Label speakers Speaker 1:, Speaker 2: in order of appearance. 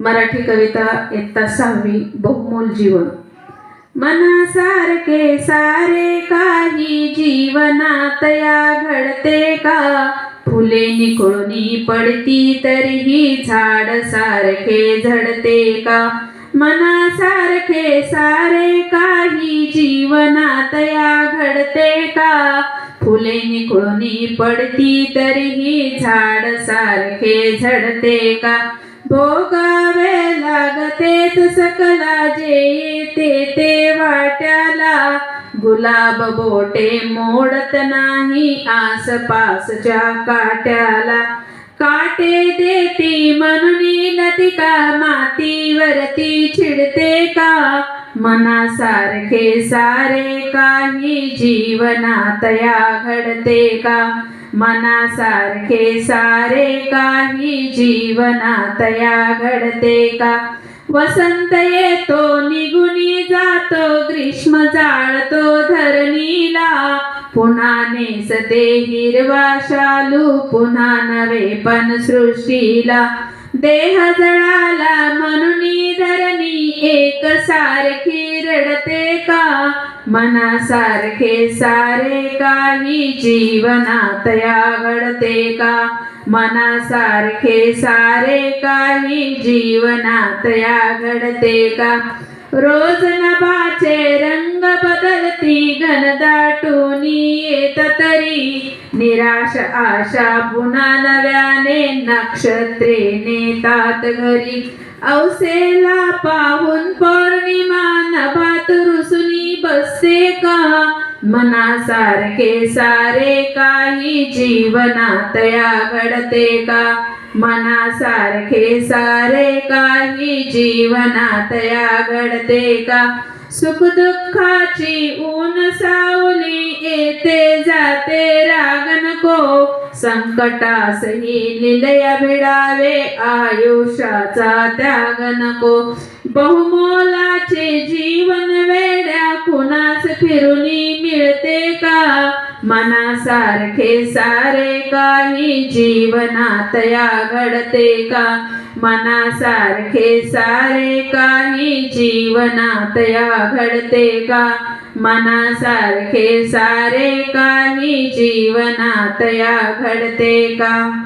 Speaker 1: मराठी कविता इयत्ता सहावी बहुमोल जीवन. मनासारखे सारे काही जीवनात या घडते का? फुले निखळूनी पडती तरीही झाड सारखे झडते का? मनासारखे सारे काही जीवनात या घडते का? फुले निखळूनी पडती तरीही झाड सारखे झडते का? भोग येत सकला जे येते ते वाट्याला. गुलाब बोटे मोडत नाही आसपासच्या काट्याला. काटे देती म्हणून लतिका मातीवरती चिडते का? मनासारखे सारे काही जीवनात या घडते का? मनासारखे सारे काही जीवनात या घडते का? वसंत येतो निघुनी जातो ग्रीष्म जाळतो धरणीला. पुन्हा नेसते हिरवा शालू पुन्हा नवे पण सृष्टीला. देह जळाला म्हणून धरणी एक सारखी रडते का? मनासारखे सारे काही जीवनात या घडते का मनासारखे सारे काही जीवनात या घडते का रोज नभाचे रंग बदलती घनदाटून येत तरी. निराश आशा पुन्हा नव्याने नक्षत्रे नेतात घरी. औसेला पा मनासारखे सारे काही जीवनात या घडते का? मनासारखे सारे काही जीवनात या घडते का? सुख दुःखाची ऊन सावली येते जाते राग नको. संकटासही लिलया भिडावे आयुष्याचा त्याग नको. बहुमोलाचे जीवन वेड्या कुणास फिरुनी मिळते का? मनासारखे सारे काही जीवनात या घडते का? मनासारखे सारे काही जीवनात या घडते का? मनासारखे सारे काही जीवनात या घडते का?